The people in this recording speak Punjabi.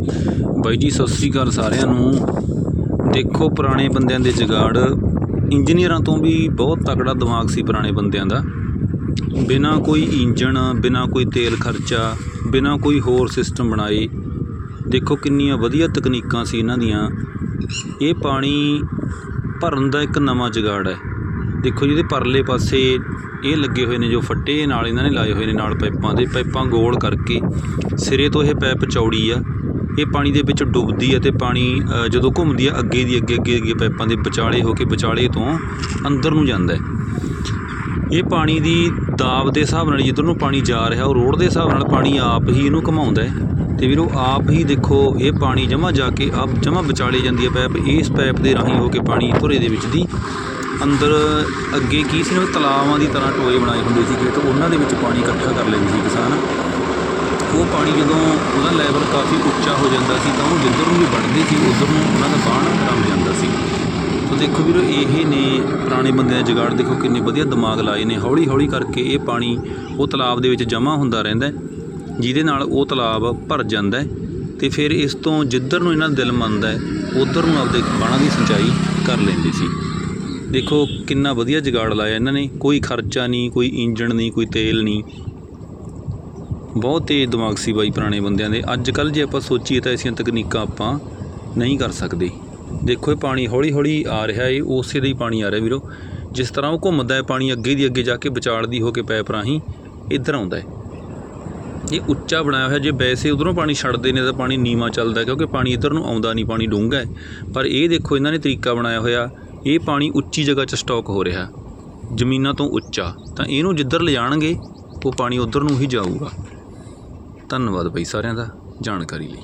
ਬਾਈ ਜੀ, ਸਤਿ ਸ੍ਰੀ ਅਕਾਲ ਸਾਰਿਆਂ ਨੂੰ। ਦੇਖੋ ਪੁਰਾਣੇ ਬੰਦਿਆਂ ਦੇ ਜਗਾੜ। ਇੰਜੀਨੀਅਰਾਂ ਤੋਂ ਵੀ ਬਹੁਤ ਤਕੜਾ ਦਿਮਾਗ ਸੀ ਪੁਰਾਣੇ ਬੰਦਿਆਂ ਦਾ। ਬਿਨਾ ਕੋਈ ਇੰਜਣ, ਬਿਨਾ ਕੋਈ ਤੇਲ ਖਰਚਾ, ਬਿਨਾ ਕੋਈ ਹੋਰ ਸਿਸਟਮ ਬਣਾਏ। ਦੇਖੋ ਕਿੰਨੀਆਂ ਵਧੀਆ ਤਕਨੀਕਾਂ ਸੀ ਇਹਨਾਂ ਦੀਆਂ। ਇਹ ਪਾਣੀ ਭਰਨ ਦਾ ਇੱਕ ਨਵਾਂ ਜਗਾੜ ਹੈ। ਦੇਖੋ ਜਿਹਦੇ ਪਰਲੇ ਪਾਸੇ ਇਹ ਲੱਗੇ ਹੋਏ ਨੇ ਜੋ ਫੱਟੇ ਨਾਲ ਇਹਨਾਂ ਨੇ ਲਾਏ ਹੋਏ ਨੇ ਨਾਲ ਪਾਈਪਾਂ ਦੇ। ਪਾਈਪਾਂ ਗੋਲ ਕਰਕੇ ਸਿਰੇ ਤੋਂ ਇਹ ਪਾਈਪ ਚੌੜੀ ਆ। ਇਹ ਪਾਣੀ ਦੇ ਵਿੱਚ ਡੁੱਬਦੀ ਹੈ ਅਤੇ ਪਾਣੀ ਜਦੋਂ ਘੁੰਮਦੀ ਹੈ, ਅੱਗੇ ਦੀ ਅੱਗੇ ਅੱਗੇ ਅੱਗੇ ਪਾਈਪਾਂ ਦੇ ਵਿਚਾਲੇ ਹੋ ਕੇ ਵਿਚਾਲੇ ਤੋਂ ਅੰਦਰ ਨੂੰ ਜਾਂਦਾ ਹੈ। ਇਹ ਪਾਣੀ ਦੀ ਦਾਬ ਦੇ ਹਿਸਾਬ ਨਾਲ ਜਿੱਧਰ ਨੂੰ ਪਾਣੀ ਜਾ ਰਿਹਾ, ਉਹ ਰੋਡ ਦੇ ਹਿਸਾਬ ਨਾਲ ਪਾਣੀ ਆਪ ਹੀ ਇਹਨੂੰ ਘੁਮਾਉਂਦਾ ਹੈ। ਤੇ ਵੀਰੋ, ਆਪ ਹੀ ਦੇਖੋ, ਇਹ ਪਾਣੀ ਜਮਾ ਜਾ ਕੇ ਆਪ ਜਮਾ ਵਿਚਾਲੇ ਜਾਂਦੀ ਹੈ ਪਾਈਪ। ਇਸ ਪਾਈਪ ਦੇ ਰਾਹੀਂ ਹੋ ਕੇ ਪਾਣੀ ਧੁਰੇ ਦੇ ਵਿੱਚ ਦੀ ਅੰਦਰ ਅੱਗੇ ਕੀ ਸੀ ਨਾ, ਤਲਾਵਾਂ ਦੀ ਤਰ੍ਹਾਂ ਟੋਏ ਬਣਾਏ ਹੁੰਦੇ ਸੀ ਤੇ ਉਹਨਾਂ ਦੇ ਵਿੱਚ ਪਾਣੀ ਇਕੱਠਾ ਕਰ ਲੈਂਦੇ ਸੀ ਕਿਸਾਨ। ਉਹ ਪਾਣੀ ਜਦੋਂ ਉਹਦਾ ਲੈਵਲ ਕਾਫੀ ਉੱਚਾ ਹੋ ਜਾਂਦਾ ਸੀ, ਤਾਂ ਉਹ ਜਿੱਧਰ ਨੂੰ ਵੀ ਵੜਦੇ ਸੀ, ਉਧਰ ਨੂੰ ਉਹਨਾਂ ਦਾ ਬਾਣ ਰਮ ਜਾਂਦਾ ਸੀ। ਸੋ ਦੇਖੋ ਵੀਰੋ, ਇਹ ਨੇ ਪੁਰਾਣੇ ਬੰਦਿਆਂ ਦੇ ਜਗਾੜ, ਦੇਖੋ ਕਿੰਨੇ ਵਧੀਆ ਦਿਮਾਗ ਲਾਏ ਨੇ। ਹੌਲੀ ਹੌਲੀ ਕਰਕੇ ਇਹ ਪਾਣੀ ਉਹ ਤਲਾਬ ਦੇ ਵਿੱਚ ਜਮ੍ਹਾਂ ਹੁੰਦਾ ਰਹਿੰਦਾ ਜਿਹਦੇ ਨਾਲ ਉਹ ਤਲਾਬ ਭਰ ਜਾਂਦਾ ਹੈ ਤੇ ਫਿਰ ਇਸ ਤੋਂ ਜਿੱਧਰ ਨੂੰ ਇਹਨਾਂ ਦਾ ਦਿਲ ਮੰਨਦਾ ਹੈ, ਉਧਰ ਨੂੰ ਆਪਦੇ ਬਾਣਾਂ ਦੀ ਸਿੰਚਾਈ ਕਰ ਲੈਂਦੇ ਸੀ। ਦੇਖੋ, ਕਿੰਨਾ ਵਧੀਆ ਜਗਾੜ ਲਾਇਆ ਇਹਨਾਂ ਨੇ। ਕੋਈ ਖਰਚਾ ਨਹੀਂ, ਕੋਈ ਇੰਜਣ ਨਹੀਂ, ਕੋਈ ਤੇਲ ਨਹੀਂ। ਬਹੁਤ ਤੇਜ਼ ਦਿਮਾਗ ਸੀ ਬਾਈ ਪੁਰਾਣੇ ਬੰਦਿਆਂ ਦੇ। ਅੱਜ ਕੱਲ ਜੇ ਆਪਾਂ ਸੋਚੀਏ ਤਾਂ ਐਸੀਆਂ ਤਕਨੀਕਾਂ ਆਪਾਂ ਨਹੀਂ ਕਰ ਸਕਦੇ। ਦੇਖੋ ਇਹ ਪਾਣੀ ਹੌਲੀ ਹੌਲੀ ਆ ਰਿਹਾ ਏ, ਉਸੇ ਦਾ ਹੀ ਪਾਣੀ ਆ ਰਿਹਾ ਵੀਰੋ। ਜਿਸ ਤਰ੍ਹਾਂ ਉਹ ਘੁੰਮਦਾ ਹੈ ਪਾਣੀ ਅੱਗੇ ਦੀ ਅੱਗੇ ਜਾ ਕੇ ਵਿਚਾਲਦੀ ਹੋ ਕੇ ਪੈਪ ਰਾਹੀਂ ਇੱਧਰ ਆਉਂਦਾ ਹੈ ਇਹ ਉੱਚਾ ਬਣਾਇਆ ਹੋਇਆ, ਜੇ ਵੈਸੇ ਉਧਰੋਂ ਪਾਣੀ ਛੱਡਦੇ ਨੇ ਤਾਂ ਪਾਣੀ ਨੀਵਾਂ ਚੱਲਦਾ ਕਿਉਂਕਿ ਪਾਣੀ ਇੱਧਰ ਨੂੰ ਆਉਂਦਾ ਨਹੀਂ, ਪਾਣੀ ਡੂੰਘਾ ਹੈ ਪਰ ਇਹ ਦੇਖੋ, ਇਹਨਾਂ ਨੇ ਤਰੀਕਾ ਬਣਾਇਆ ਹੋਇਆ, ਇਹ ਪਾਣੀ ਉੱਚੀ ਜਗ੍ਹਾ 'ਚ ਸਟਾਕ ਹੋ ਰਿਹਾ। ਜ਼ਮੀਨਾਂ ਤੋਂ ਉੱਚਾ। ਤਾਂ ਇਹਨੂੰ ਜਿੱਧਰ ਲਿਜਾਣਗੇ, ਉਹ ਪਾਣੀ ਉਧਰ ਨੂੰ ਹੀ ਜਾਊਗਾ। ਧੰਨਵਾਦ ਬਈ ਸਾਰਿਆਂ ਦਾ ਜਾਣਕਾਰੀ ਲਈ।